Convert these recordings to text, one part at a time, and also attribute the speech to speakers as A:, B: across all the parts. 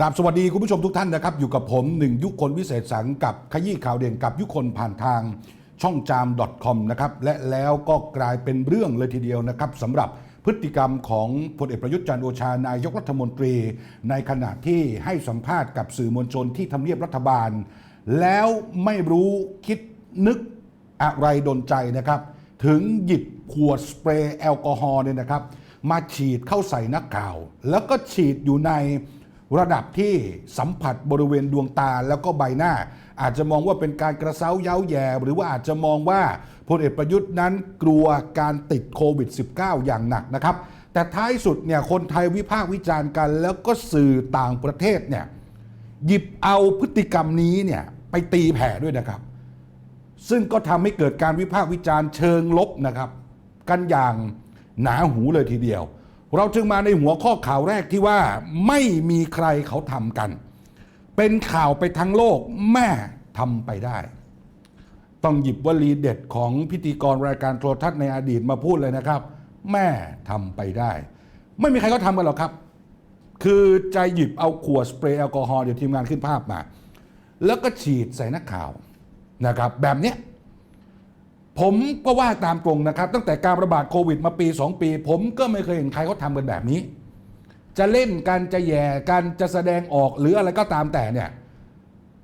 A: กราบสวัสดีคุณผู้ชมทุกท่านนะครับ อยู่กับผมหนึ่งยุคคนวิเศษสังกับขยี้ข่าวเด่นกับยุคคนผ่านทางช่องจาม .com นะครับและแล้วก็กลายเป็นเรื่องเลยทีเดียวนะครับสำหรับพฤติกรรมของพลเอกประยุทธ์จันโอชานายกรัฐมนตรี ในขณะที่ให้สัมภาษณ์กับสื่อมวลชนที่ทำเนียบรัฐบาล แล้วไม่รู้คิดนึกอะไรดนใจนะครับ ถึงหยิบขวดสเปรย์แอลกอฮอล์เนี่ยนะครับ มาฉีดเข้าใส่นักข่าว แล้วก็ฉีดอยู่ใน ระดับที่สัมผัสบริเวณดวงตาแล้วก็ใบหน้า อาจจะมองว่าเป็นการกระเซ้าเย้าแย่หรือว่าอาจจะมองว่าพลเอกประยุทธ์นั้นกลัวการติดโควิด -19 อย่างหนักนะครับ แต่ท้ายสุดเนี่ยคนไทยวิพากษ์วิจารณ์กัน แล้วก็สื่อต่างประเทศเนี่ยหยิบเอาพฤติกรรมนี้เนี่ยไปตีแผ่ด้วยนะครับ ซึ่งก็ทำให้เกิดการวิพากษ์วิจารณ์เชิงลบนะครับ กันอย่างหนาหูเลยทีเดียว เราจึงมาในหัวข้อข่าวแรกที่ว่าไม่มีใครเขาทำกัน เป็นข่าวไปทั้งโลกแม่ทำไปได้ ต้องหยิบวลีเด็ดของพิธีกรรายการโทรทัศน์ในอดีตมาพูดเลยนะครับ แม่ทำไปได้ ไม่มีใครเขาทำกันหรอกครับ คือจะหยิบเอาขวดสเปรย์แอลกอฮอล์เดี๋ยวทีมงานขึ้นภาพมา แล้วก็ฉีดใส่นักข่าวนะครับ แบบเนี้ย ผมก็ว่าตามตรงนะครับ ตั้งแต่การระบาดโควิดมาปี 2 ปี ผมก็ไม่เคยเห็นใครเขาทำกันแบบนี้ จะเล่นกันจะแย่กันจะแสดงออกหรืออะไรก็ตามแต่เนี่ย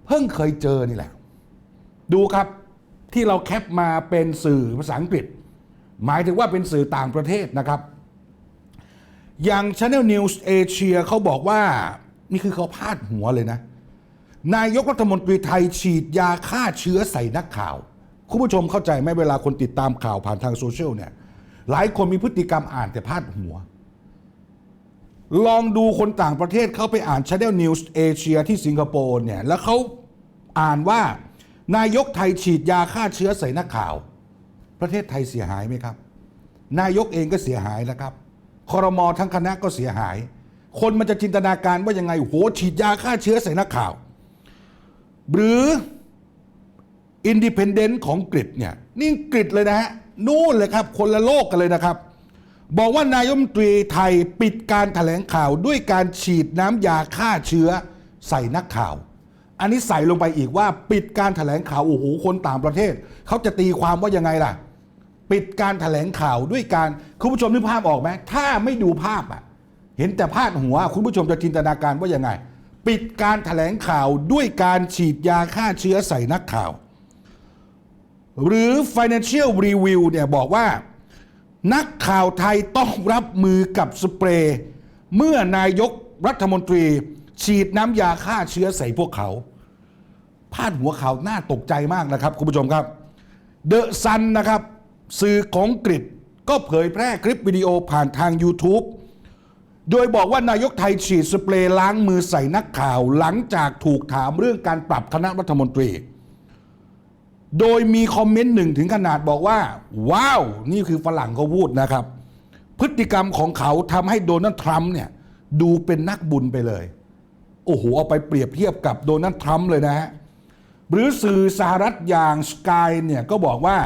A: เพิ่งเคยเจอนี่แหละ ดูครับที่เราแคปมาเป็นสื่อภาษาอังกฤษ หมายถึงว่าเป็นสื่อต่างประเทศนะครับ อย่าง Channel News Asia เขาบอกว่า นี่คือเขาพาดหัวเลยนะ นายกรัฐมนตรีไทยฉีดยาฆ่าเชื้อใส่นักข่าว คุณผู้ชมเข้าใจไหมเวลาคนติดตามข่าวผ่านทางโซเชียลเนี่ย หลายคนมีพฤติกรรมอ่านแต่พาดหัว ลองดูคนต่างประเทศเข้าไปอ่าน Channel News Asia ที่สิงคโปร์เนี่ย แล้วเขาอ่านว่านายกไทยฉีดยาฆ่าเชื้อใส่นักข่าว ประเทศไทยเสียหายไหมครับ นายกเองก็เสียหายแล้วครับคอรมอทั้งคณะก็เสียหาย คนมันจะจินตนาการว่ายังไงโหฉีดยาฆ่าเชื้อใส่นักข่าว หรือ อินดิเพนเดนต์ของกรีฑเนี่ยนี่กรีฑเลยนะฮะนู่นเลยครับ คนละโลกกันเลยนะครับ บอกว่านายมตรีไทยปิดการแถลงข่าวด้วยการฉีดน้ำยาฆ่าเชื้อใส่นักข่าว อันนี้ใส่ลงไปอีกว่าปิดการแถลงข่าวโอ้โหคนต่างประเทศ เขาจะตีความว่ายังไงล่ะ ปิดการแถลงข่าวด้วยการคุณผู้ชมนึกภาพออกไหมถ้าไม่ดูภาพอะเห็นแต่พาดหัว คุณผู้ชมจะจินตนาการว่ายังไง ปิดการแถลงข่าวด้วยการฉีดยาฆ่าเชื้อใส่นักข่าว หรือ Financial Review เนี่ยบอกว่า นักข่าวไทยต้องรับมือกับสเปรย์ เมื่อนายกรัฐมนตรี ฉีดน้ำยาฆ่าเชื้อใส่พวกเขา พาดหัวข่าวน่าตกใจมากนะครับ คุณผู้ชมครับเดอะซันนะครับ สื่อของกรีฑก็เผยแพร่คลิปวิดีโอผ่านทาง YouTube โดยบอกว่านายกไทยฉีดสเปรย์ล้างมือใส่นักข่าว หลังจากถูกถามเรื่องการปรับคณะรัฐมนตรี โดยมีคอมเมนต์หนึ่งถึงขนาดบอกว่า ว้าว นี่คือฝรั่งเขาพูดนะครับ พฤติกรรมของเขาทำให้โดนัลด์ทรัมป์เนี่ยดูเป็นนักบุญไปเลย โอ้โห เอาไปเปรียบเทียบกับโดนัลด์ทรัมป์เลยนะฮะหรือสื่อสหรัฐอย่างสกายเนี่ยก็บอกว่า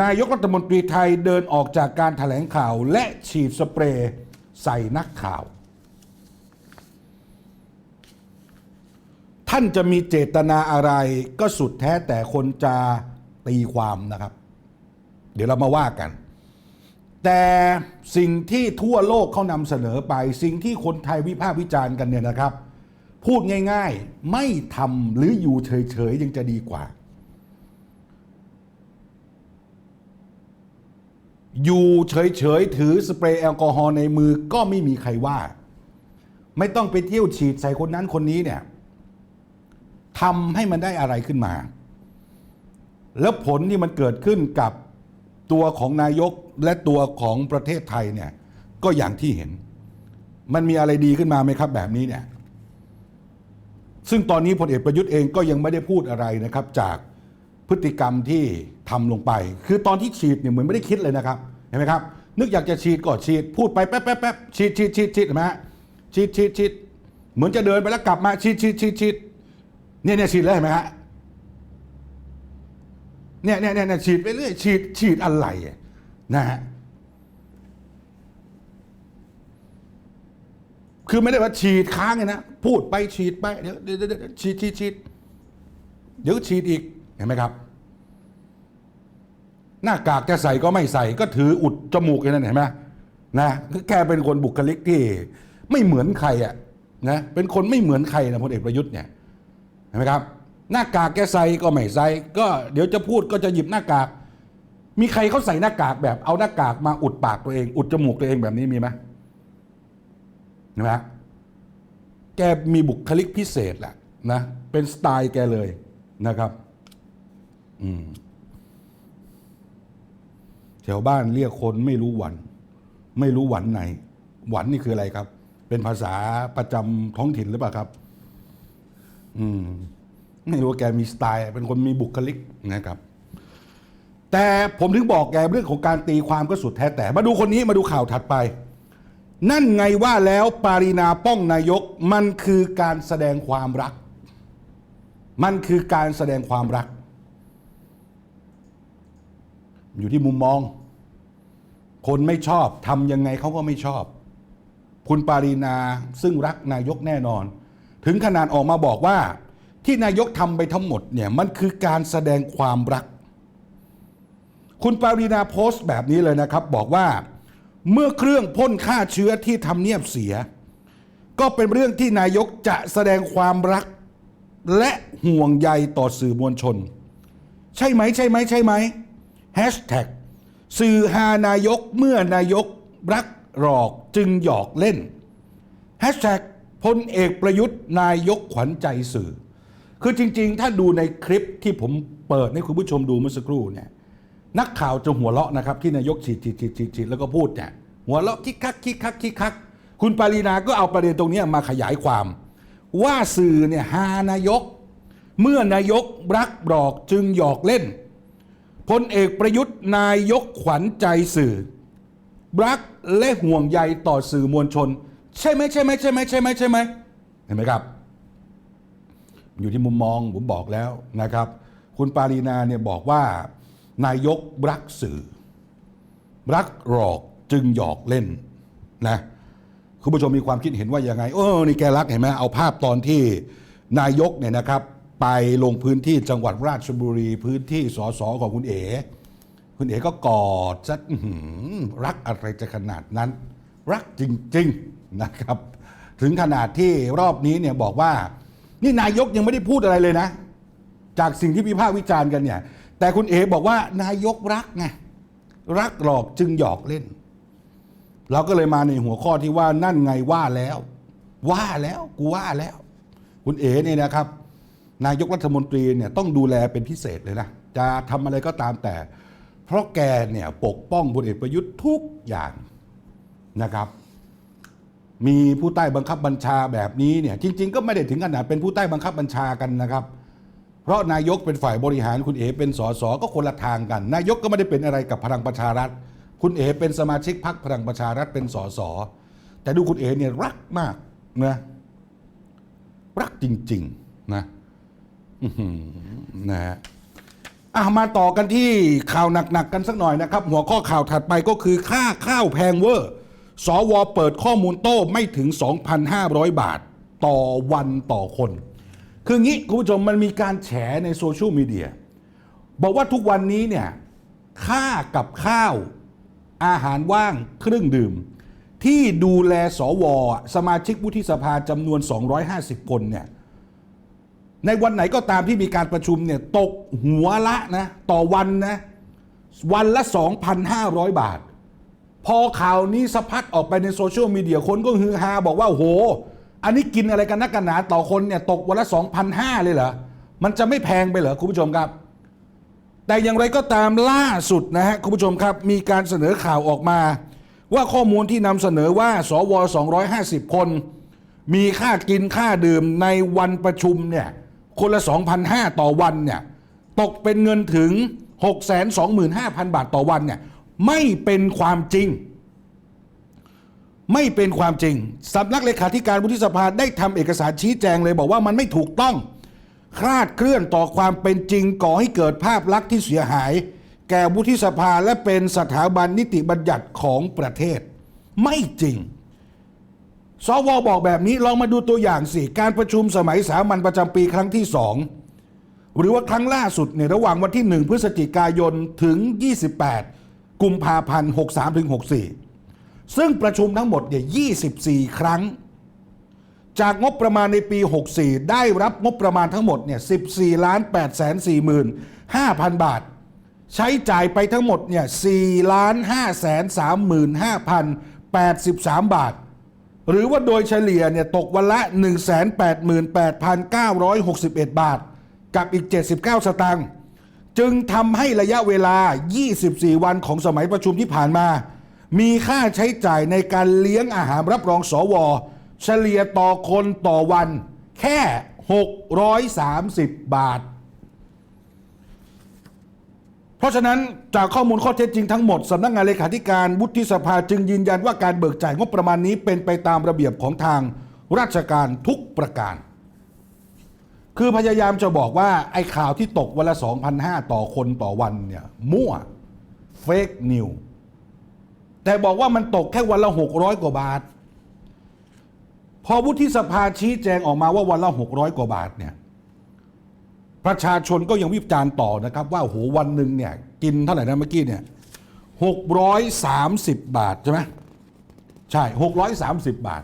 A: นายกรัฐมนตรีไทยเดินออกจากการถแถลงข่าวและฉีดสเปรย์ใส่นักข่าว ท่านจะมีเจตนาอะไรก็สุดแท้แต่คนจะตีความนะครับ เดี๋ยวเรามาว่ากัน แต่สิ่งที่ทั่วโลกเขานำเสนอไป สิ่งที่คนไทยวิพากษ์วิจารณ์กันเนี่ยนะครับ พูดง่ายๆไม่ทำหรืออยู่เฉยๆยังจะดีกว่า อยู่เฉยๆถือสเปรย์แอลกอฮอล์ในมือก็ไม่มีใครว่า ไม่ต้องไปเที่ยวฉีดใส่คนนั้นคนนี้เนี่ย ทำให้มันได้อะไรขึ้นมา แล้วผลที่มันเกิดขึ้นกับตัวของนายกและตัวของประเทศไทยเนี่ย ก็อย่างที่เห็น มันมีอะไรดีขึ้นมาไหมครับแบบนี้เนี่ย ซึ่งตอนนี้พลเอกประยุทธ์เองก็ยังไม่ได้พูดอะไรนะครับ จากพฤติกรรมที่ทำลงไป คือตอนที่ฉีดเนี่ยเหมือนไม่ได้คิดเลยนะครับ เห็นไหมครับ นึกอยากจะฉีดก็ฉีด พูดไปแป๊บแป๊บแป๊บฉีดฉีดฉีดฉีดเห็นไหมฉีดฉีดฉีดเหมือนจะเดินไปแล้วกลับมาฉีดฉีดฉีดฉีด เนี่ยเนี่ยฉีดแล้วเห็นไหมฮะเนี่ยเนี่ยเนี่ยฉีดไปเรื่อยฉีดฉีดอะไรนะฮะคือไม่ได้ว่าฉีดค้างไงนะพูดไปฉีดไปเดี๋ยวเดี๋ยวเดี๋ยวฉีดฉีดฉีดเดี๋ยวฉีดอีกเห็นไหมครับ หน้ากากจะใส่ก็ไม่ใส่ก็ถืออุดจมูกอย่างนั้นเห็นไหมนะแกเป็นคนบุคลิกที่ ไม่เหมือนใครอะนะเป็นคนไม่เหมือนใครนะพลเอกประยุทธ์เนี่ย ห็นไหมครับ หน้ากากแกใส่ก็ไม่ใส่ก็เดี๋ยวจะพูดก็จะหยิบหน้ากาก มีใครเขาใส่หน้ากากแบบเอาหน้ากากมาอุดปากตัวเอง อุดจมูกตัวเองแบบนี้มีไหมเห็นไหมแกมีบุคลิกพิเศษแหละนะ เป็นสไตล์แกเลยนะครับ อืมแถวบ้านเรียกคนไม่รู้หวัน ไม่รู้หวันไหน หวันนี่คืออะไรครับ เป็นภาษาประจำท้องถิ่นหรือเปล่าครับ อืมไม่รู้ว่าแกมีสไตล์ เป็นคนมีบุคลิกนะครับ แต่ผมถึงบอกแกเรื่องของการตีความก็สุดแท้แต่ มาดูคนนี้มาดูข่าวถัดไป นั่นไงว่าแล้วปารีนาป้องนายก มันคือการแสดงความรัก มันคือการแสดงความรัก อยู่ที่มุมมอง คนไม่ชอบทำยังไงเขาก็ไม่ชอบ คุณปารีนาซึ่งรักนายกแน่นอน ถึงขนาดออกมาบอกว่า ที่นายกทำไปทั้งหมดเนี่ยมันคือการแสดงความรัก คุณปารีนาโพสต์แบบนี้เลยนะครับ บอกว่าเมื่อเครื่องพ่นฆ่าเชื้อที่ทำเนียบเสีย ก็เป็นเรื่องที่นายกจะแสดงความรัก และห่วงใยต่อสื่อมวลชน ใช่ไหมใช่ไหมใช่ไหมแฮชแท็กสื่อหานายกเมื่อนายกรักหลอกจึงหยอกเล่นแฮชแท็ก พลเอกประยุทธ์นายกขวัญใจสื่อ คือจริง ๆ ถ้าดูในคลิปที่ผมเปิดให้คุณผู้ชมดูเมื่อสักครู่เนี่ยนักข่าวจะหัวเราะนะครับที่นายกฉีดฉีดฉีดฉีดฉีดแล้วก็พูดเนี่ยหัวเราะคิกคักคิกคักคิกคักคุณปารีนาก็เอาประเด็นตรงนี้มาขยายความ ว่าสื่อเนี่ยหานายก เมื่อนายกรักบรอกจึงหยอกเล่นพลเอกประยุทธ์นายกขวัญใจสื่อรักและห่วงใยต่อสื่อมวลชน ใช่ไหมใช่ไหมใช่ไหมใช่ไหมใช่ไหมเห็นไหมครับ อยู่ที่มุมมองผมบอกแล้วนะครับ คุณปารีนาเนี่ยบอกว่านายกรักสื่อ รักหลอกจึงหยอกเล่นนะคุณผู้ชมมีความคิดเห็นว่ายังไงเออนี่แกรักเห็นไหมเอาภาพตอนที่นายกเนี่ยนะครับ ไปลงพื้นที่จังหวัดราชบุรี พื้นที่สสของคุณเอ๋คุณเอ๋ก็กอดซะรักอะไรจะขนาดนั้น รักจริง ๆ นะครับ ถึงขนาดที่รอบนี้เนี่ยบอกว่า นี่นายกยังไม่ได้พูดอะไรเลยนะ จากสิ่งที่วิพากษ์วิจารณ์กันเนี่ย แต่คุณเอ๋บอกว่านายกรักไงรักหลอกจึงหยอกเล่น เราก็เลยมาในหัวข้อที่ว่านั่นไงว่าแล้ว ว่าแล้วกูว่าแล้ว คุณเอ๋เนี่ยนะครับ นายกรัฐมนตรีเนี่ยต้องดูแลเป็นพิเศษเลยนะจะทำอะไรก็ตามแต่ เพราะแกเนี่ยปกป้องพลเอกประยุทธ์ทุกอย่างนะครับ มีผู้ใต้บังคับบัญชาแบบนี้เนี่ยจริง ๆ ก็ไม่ได้ถึงขนาดเป็นผู้ใต้บังคับบัญชากันนะครับ เพราะนายกเป็นฝ่ายบริหารคุณเอ๋เป็นสสก็คนละทางกัน นายกก็ไม่ได้เป็นอะไรกับพลังประชารัฐ คุณเอ๋เป็นสมาชิกพรรคพลังประชารัฐเป็นสสแต่ดูคุณเอ๋เนี่ยรักมากนะรักจริง ๆ นะนะฮะอะมาต่อกันที่ข่าวหนัก ๆ กันสักหน่อยนะครับ หัวข้อข่าวถัดไปก็คือค่าข้าวแพงเวอร์ สวเปิดข้อมูลโต้ไม่ถึง 2,500 บาทต่อวันต่อคน คืองี้คุณผู้ชมมันมีการแฉในโซเชียลมีเดียบอกว่าทุกวันนี้เนี่ยค่ากับข้าวอาหารว่างเครื่องดื่ม ที่ดูแลสว สมาชิกวุฒิสภาจำนวน 250 คนเนี่ยในวันไหนก็ตามที่มีการประชุมเนี่ยตกหัวละนะต่อวันนะวันละ 2,500 บาท พอข่าวนี้สะพัดออกไปในโซเชียลมีเดียคนก็ฮือฮาบอกว่าโห อันนี้กินอะไรกันนักกันหนาต่อคนเนี่ยตกวันละ 2,500 เลยเหรอ มันจะไม่แพงไปเหรอ คุณผู้ชมครับ แต่อย่างไรก็ตามล่าสุดนะฮะ คุณผู้ชมครับ มีการเสนอข่าวออกมา ว่าข้อมูลที่นำเสนอว่าสว 250 คน มีค่ากินค่าดื่มในวันประชุมเนี่ยคนละ 2,500 ต่อวันเนี่ยตกเป็นเงินถึง 625,000 บาทต่อวันเนี่ย ไม่เป็นความจริง ไม่เป็นความจริงสำนักเลขาธิการวุฒิสภาได้ทำเอกสารชี้แจงเลยบอกว่ามันไม่ถูกต้องคลาดเคลื่อนต่อความเป็นจริงก่อให้เกิดภาพลักษณ์ที่เสียหาย แก่วุฒิสภาและเป็นสถาบันนิติบัญญัติของประเทศ ไม่จริงสวบอกแบบนี้ลองมาดูตัวอย่างสิ การประชุมสมัยสามัญประจำปีครั้งที่สองหรือว่าครั้งล่าสุดเนี่ยระหว่างวันที่ 1 พฤศจิกายนถึง 28 กุมภาพันธ์63ถึง64 ซึ่งประชุมทั้งหมดเนี่ย24 ครั้ง จากงบประมาณในปี 64 ได้รับงบประมาณทั้งหมดเนี่ย14ล้าน8แสน4หมื่น5,000 บาท ใช้จ่ายไปทั้งหมดเนี่ย4ล้าน5แสน3หมื่น5,083 บาท หรือว่าโดยเฉลี่ยเนี่ยตกวันละ 188,961 บาท กับอีก 79 สตางค์ จึงทำให้ระยะเวลา 24 วันของสมัยประชุมที่ผ่านมา มีค่าใช้จ่ายในการเลี้ยงอาหารรับรองสว เฉลี่ยต่อคนต่อวัน แค่ 630 บาท เพราะฉะนั้นจากข้อมูลข้อเท็จจริงทั้งหมดสำนักงานเลขาธิการวุฒิสภาจึงยืนยันว่าการเบิกจ่ายงบประมาณนี้เป็นไปตามระเบียบของทางราชการทุกประการ คือพยายามจะบอกว่าไอ้ข่าวที่ตกวันละ2,500 ต่อคนต่อวันเนี่ยมั่วเฟกนิวแต่บอกว่ามันตกแค่วันละ 600 กว่าบาท พอวุฒิสภาชี้แจงออกมาว่าวันละ 600 กว่าบาทเนี่ยประชาชนก็ยังวิจารณ์ต่อนะครับว่าโหวันหนึ่งเนี่ยกินเท่าไหร่นะเมื่อกี้เนี่ยหกร้อยสามสิบบาทใช่ไหมใช่หกร้อยสามสิบบาท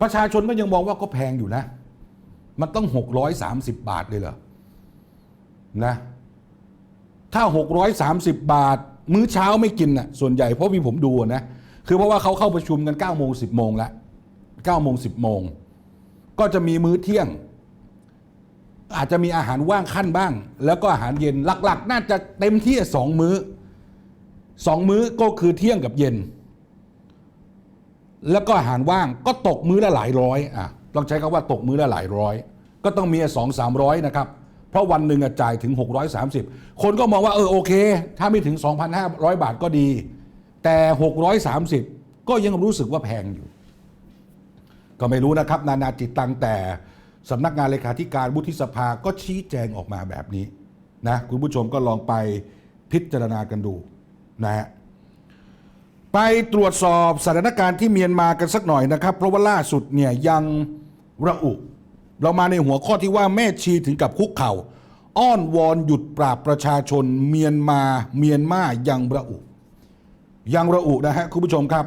A: ประชาชนก็ยังมองว่าก็แพงอยู่นะ มันต้องหกร้อยสามสิบบาทเลยเหรอนะถ้าหกร้อยสามสิบบาท มื้อเช้าไม่กินน่ะส่วนใหญ่เพราะมีผมดูนะ คือเพราะว่าเขาเข้าประชุมกัน9ก้าโมงสิบโมงละเก้าโมงสิบโมงก็จะมีมื้อเที่ยง อาจจะมีอาหารว่างขั้นบ้าง แล้วก็อาหารเย็นหลัก ๆ น่าจะเต็มที่สองมื้อสองมื้อก็คือเที่ยงกับเย็น แล้วก็อาหารว่างก็ตกมื้อละหลายร้อยอะ ต้องใช้คำว่าตกมือละหลายร้อย ก็ต้องมีสองสามร้อยนะครับ เพราะวันหนึ่งจ่ายถึง 630 คนก็มองว่าเออโอเค ถ้าไม่ถึง 2,500 บาทก็ดี แต่ 630 ก็ยังรู้สึกว่าแพงอยู่ ก็ไม่รู้นะครับ นานาจิตตังแต่สำนักงานเลขาธิการวุฒิสภาก็ชี้แจงออกมาแบบนี้นะคุณผู้ชมก็ลองไปพิจารณากันดูนะฮะไปตรวจสอบสถานการณ์ที่เมียนมากันสักหน่อยนะครับ เพราะว่าล่าสุดเนี่ยยัง ระอุ เรามาในหัวข้อที่ว่าแม่ชีถึงกับคุกเข่า อ้อนวอนหยุดปราบประชาชนเมียนมาเมียนมายังระอุ ยังระอุนะฮะคุณผู้ชมครับ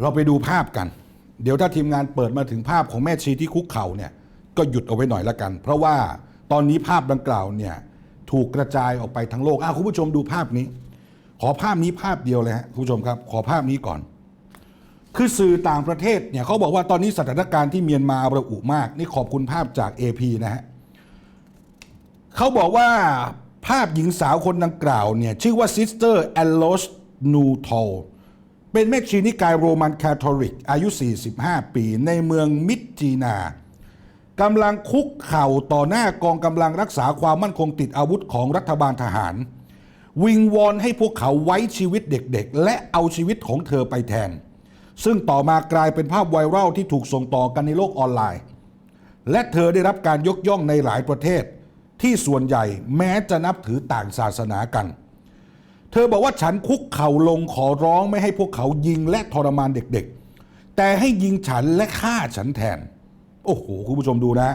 A: เราไปดูภาพกัน เดี๋ยวถ้าทีมงานเปิดมาถึงภาพของแม่ชีที่คุกเข่าเนี่ยก็หยุดเอาไว้หน่อยละกัน เพราะว่าตอนนี้ภาพดังกล่าวเนี่ยถูกกระจายออกไปทั้งโลกอ้าวคุณผู้ชมดูภาพนี้ ขอภาพนี้ภาพเดียวเลยฮะคุณผู้ชมครับ ขอภาพนี้ก่อน คือสื่อต่างประเทศเนี่ยเขาบอกว่าตอนนี้สถานการณ์ที่เมียนมาระอุมาก นี่ขอบคุณภาพจาก AP นะฮะเขาบอกว่าภาพหญิงสาวคนดังกล่าวเนี่ยชื่อว่าซิสเตอร์แอลโลสนูทอลเป็นแม่ชีนิกายโรมันคาทอลิก อายุ 45 ปี ในเมืองมิดจีนากำลังคุกเข่าต่อหน้ากองกำลังรักษาความมั่นคงติดอาวุธของรัฐบาลทหาร วิงวอนให้พวกเขาไว้ชีวิตเด็กๆ และเอาชีวิตของเธอไปแทน ซึ่งต่อมากลายเป็นภาพไวรัลที่ถูกส่งต่อกันในโลกออนไลน์ และเธอได้รับการยกย่องในหลายประเทศ ที่ส่วนใหญ่แม้จะนับถือต่างศาสนากัน เธอบอกว่าฉันคุกเข่าลงขอร้องไม่ให้พวกเขายิงและทรมานเด็กๆ แต่ให้ยิงฉันและฆ่าฉันแทน โอ้โห คุณผู้ชมดูนะ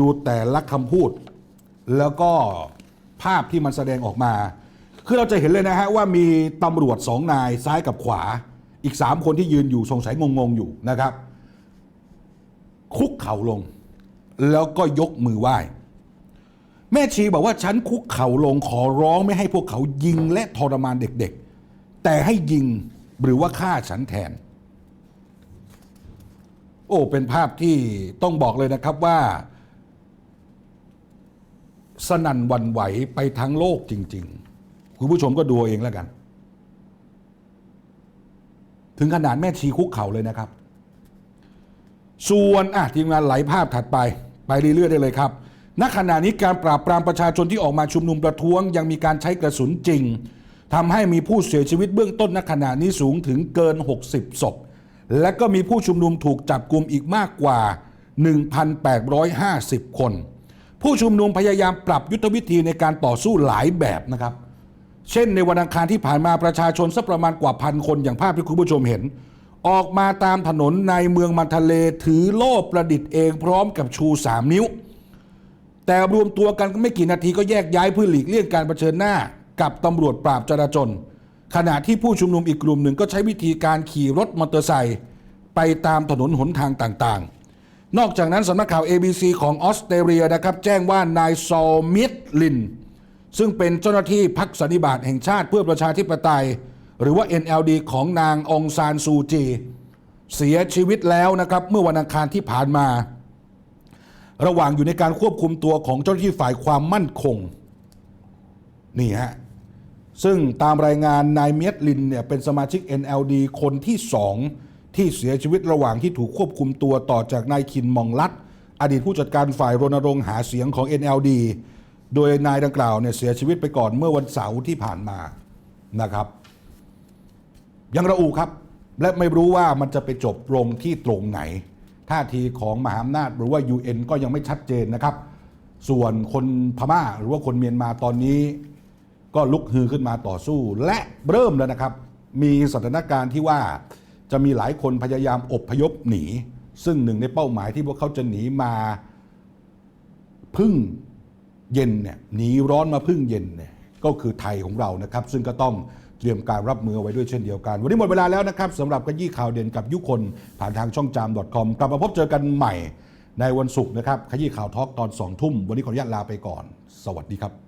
A: ดูแต่ละคำพูด แล้วก็ภาพที่มันแสดงออกมา คือเราจะเห็นเลยนะฮะว่ามีตำรวจสองนายซ้ายกับขวา อีกสามคนที่ยืนอยู่สงสัยงงๆอยู่นะครับ คุกเข่าลง แล้วก็ยกมือไหว้ แม่ชีบอกว่าฉันคุกเข่าลงขอร้องไม่ให้พวกเขายิงและทรมานเด็กๆ แต่ให้ยิงหรือว่าฆ่าฉันแทน โอ้เป็นภาพที่ต้องบอกเลยนะครับว่า สนั่นวันไหวไปทั้งโลกจริง ๆ คุณผู้ชมก็ดูเองแล้วกัน ถึงขนาดแม่ชีคุกเข่าเลยนะครับ ส่วนอะทีมงานไหลภาพถัดไป ไปเรื่อยๆได้เลยครับณขณะนี้การปราบปรามประชาชนที่ออกมาชุมนุมประท้วง ยังมีการใช้กระสุนจริงทำให้มีผู้เสียชีวิตเบื้องต้นณขณะนี้สูงถึงเกิน 60ศพและก็มีผู้ชุมนุมถูกจับกลุ่มอีกมากกว่า 1,850 คน ผู้ชุมนุมพยายามปรับยุทธวิธีในการต่อสู้หลายแบบนะครับ เช่นในวันอังคารที่ผ่านมาประชาชนสักประมาณกว่าพันคนอย่างภาพที่คุณผู้ชมเห็น ออกมาตามถนนในเมืองมันทะเลถือโล่ประดิษฐ์เองพร้อมกับชู 3 นิ้ว แต่รวมตัวกันไม่กี่นาทีก็แยกย้ายเพื่อหลีกเลี่ยงการเผชิญหน้า กับตำรวจปราบจราจรขณะที่ผู้ชุมนุมอีกกลุ่มหนึ่งก็ใช้วิธีการขี่รถมอเตอร์ไซค์ไปตามถนนหนทางต่างๆ นอกจากนั้นสำนักข่าว ABC ของออสเตรเลียนะครับแจ้งว่านายซอมิดลิน ซึ่งเป็นเจ้าหน้าที่พักสันนิบาตแห่งชาติเพื่อประชาธิปไตย หรือว่า NLD ของนางองซานซูจี เสียชีวิตแล้วนะครับ เมื่อวันอังคารที่ผ่านมา ระหว่างอยู่ในการควบคุมตัวของเจ้าหน้าที่ฝ่ายความมั่นคงนี่ฮะซึ่งตามรายงานนายเมียดลินเนี่ยเป็นสมาชิก NLD คนที่สองที่เสียชีวิตระหว่างที่ถูกควบคุมตัวต่อจากนายคินมองลัด อดีตผู้จัดการฝ่ายรณรงค์หาเสียงของ NLD โดยนายดังกล่าวเนี่ยเสียชีวิตไปก่อนเมื่อวันเสาร์ที่ผ่านมานะครับ ยังระอุครับ และไม่รู้ว่ามันจะไปจบลงที่ตรงไหน ท่าทีของมหาอำนาจหรือว่า UN ก็ยังไม่ชัดเจนนะครับ ส่วนคนพม่าหรือว่าคนเมียนมาตอนนี้ ก็ลุกฮือขึ้นมาต่อสู้ และเริ่มแล้วนะครับ มีสถานการณ์ที่ว่าจะมีหลายคนพยายามอบพยพหนี ซึ่งหนึ่งในเป้าหมายที่พวกเขาจะหนีมาพึ่ง เย็นเนี่ยหนีร้อนมาพึ่งเย็นเนี่ยก็คือไทยของเรานะครับ ซึ่งก็ต้องเตรียมการรับมือไว้ด้วยเช่นเดียวกัน วันนี้หมดเวลาแล้วนะครับสำหรับกระยี่ข่าวเด่นกับยุคนผ่านทางช่องจาม .com กลับมาพบเจอกันใหม่ในวันศุกร์นะครับขยี้ข่าวทอล์กตอนสองทุ่มวันนี้ขออนุญาตลาไปก่อน สวัสดีครับ